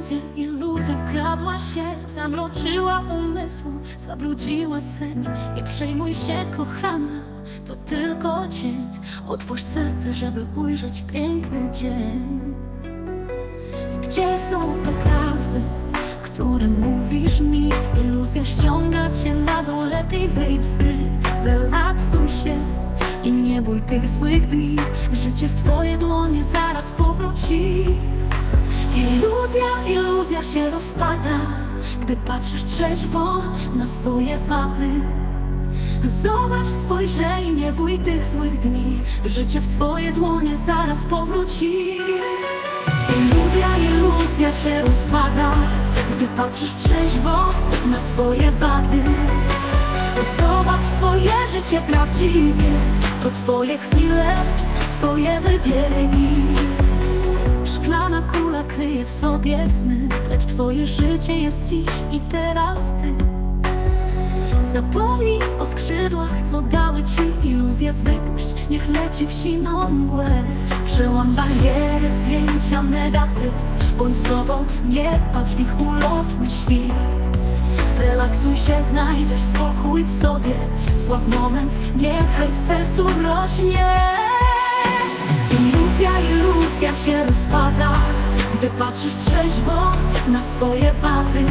iluzja, iluzja wkradła się Zamroczyła umysł, zabrudziła sen. Nie przejmuj się kochana, to tylko cień Otwórz serce, żeby ujrzeć piękny dzień. Gdzie są te prawdy, które mówisz mi? Iluzja ściąga cię na dół, lepiej wyjdź z gry. Zrelaksuj się i nie bój tych złych dni. Życie w twoje dłonie zaraz powróci Iluzja, się rozpada Gdy patrzysz trzeźwo na swoje wady. Zobacz, spojrzę i nie bój tych złych dni. Życie w twoje dłonie zaraz powróci. Iluzja, iluzja się rozpada Gdy patrzysz trzeźwo na swoje wady. Zobacz swoje życie prawdziwie. To twoje chwile, twoje wybiegi Szklana kula kryje w sobie sny. Lecz twoje życie jest dziś i teraz ty. Zapomnij o skrzydłach, co dały ci iluzję wypuść Niech leci w siną mgłę. Przełam bariery, zdjęcia negatyw. Bądź sobą, nie patrz w ich ulotny świt. Zrelaksuj się, znajdziesz spokój w sobie. Słab moment, niechaj w sercu rośnie. Iluzja, iluzja się rozpada Gdy patrzysz trzeźwo na swoje wady.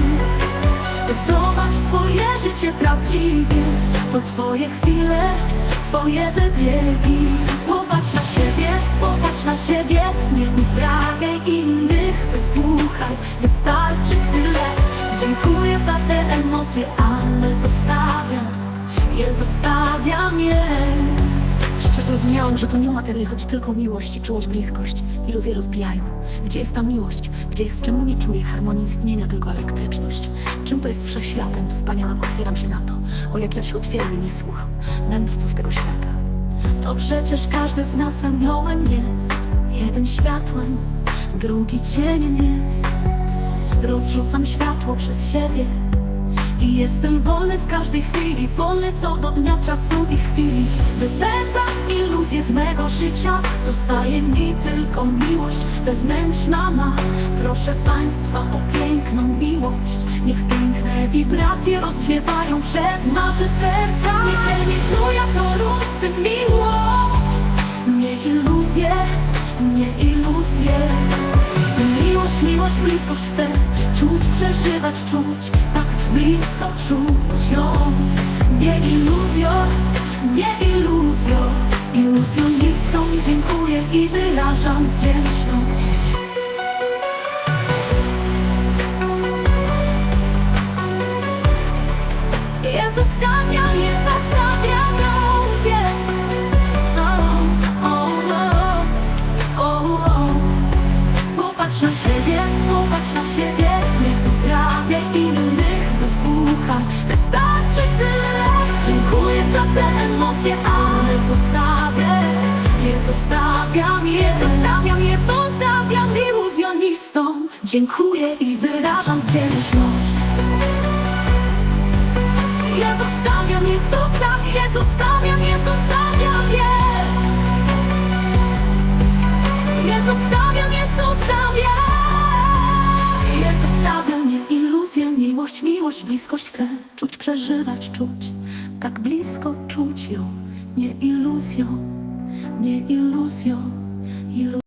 Zobacz swoje życie prawdziwie To twoje chwile, twoje wybiegi. Popatrz na siebie, popatrz na siebie Nie uzdrawiaj innych, wysłuchaj Wystarczy tyle. Dziękuję za te emocje, ale zostawiam Je zostawiam je zrozumiałam, że to nie o materię chodzi tylko miłość i czułość, bliskość. Iluzje rozbijają. Gdzie jest ta miłość? Gdzie jest, czemu nie czuję harmonii istnienia, tylko elektryczność? Czym to jest wszechświatem? Wspaniałym, otwieram się na to. O jak ja się otwieram nie słucham. Mędrców tego świata. To przecież każdy z nas aniołem jest Jeden światłem, drugi cieniem jest Rozrzucam światło przez siebie I jestem wolny w każdej chwili Wolny co do dnia, czasu i chwili. Wypędzam iluzję z mego życia Zostaje mi tylko miłość wewnętrzna ma. Proszę Państwa o piękną miłość. Niech piękne wibracje rozgrzewają przez nasze serca Miłość, bliskość chcę Czuć, przeżywać, czuć Tak blisko czuć ją. Nie iluzjo, nie iluzjo Iluzjonistom dziękuję i wyrażam wdzięczność. Ja zostawiam zostawiam, je zostawiam, je zostawiam Iluzjonistom Dziękuję i wyrażam wdzięczność. Ja zostawiam, je zostawiam, je zostawiam, je zostawiam, je. Nie zostawiam, nie zostawiam Nie zostawiam, nie iluzję Miłość, miłość, bliskość chcę Czuć, przeżywać, czuć. Tak blisko czuć ją Nie iluzją, nie iluzją Ilu